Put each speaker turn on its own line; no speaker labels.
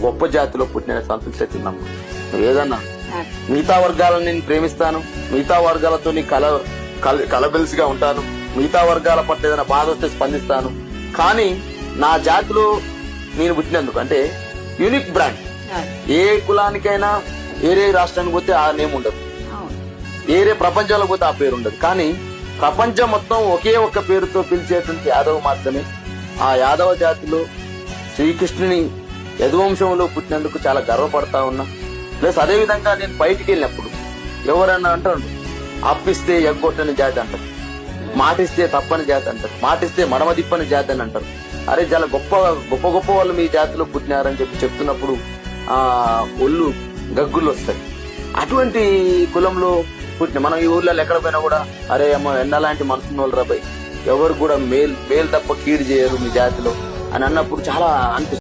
గొప్ప జాతిలో పుట్టిన సంతృప్తి అవుతున్నాం నువ్వు ఏదన్నా? మిగతా వర్గాలను నేను ప్రేమిస్తాను. మిగతా వర్గాలతో నీ కల కల- కలబెలిసిగా ఉంటాను. మిగతా వర్గాల పట్ల ఏదైనా బాధ వస్తే స్పందిస్తాను. కానీ నా జాతిలో నేను పుట్టినందుకు అంటే యూనిక్ బ్రాండ్ ఏ కులానికైనా ఏరే రాష్ట్రానికి పోతే ఆ నేమ్ ఉండదు. ఏరే ప్రపంచంలో పోతే ఆ పేరు ఉండదు. కానీ ప్రపంచం మొత్తం ఒకే ఒక్క పేరుతో పిలిచేటువంటి యాదవ్ మాత్రమే ఆ యాదవ జాతిలో శ్రీకృష్ణుని యదువంశంలో పుట్టినందుకు చాలా గర్వపడతా ఉన్నా. ప్లస్ అదే విధంగా నేను బయటికి వెళ్ళినప్పుడు ఎవరన్నా అంటారు అప్పిస్తే ఎగ్గొట్టని జాతి అంటారు మాటిస్తే తప్పని జాతి అంటారు మాటిస్తే మడమదిప్పని జాతి అని అంటారు. అరే చాలా గొప్ప గొప్ప గొప్ప వాళ్ళు మీ జాతిలో పుట్టినారని చెప్పి చెప్తున్నప్పుడు ఆ ఒళ్ళు గగ్గులు వస్తాయి. అటువంటి కులంలో పుట్టిన మనం ఈ ఊర్లలో ఎక్కడ పోయినా కూడా అరే అమ్మ ఎన్నలాంటి మనసున్న వాళ్ళు రాబాయి ఎవరు కూడా మేల్ మేల్ తప్ప కీడు చేయరు మీ జాతిలో అని అన్నప్పుడు చాలా అనిపిస్తుంది.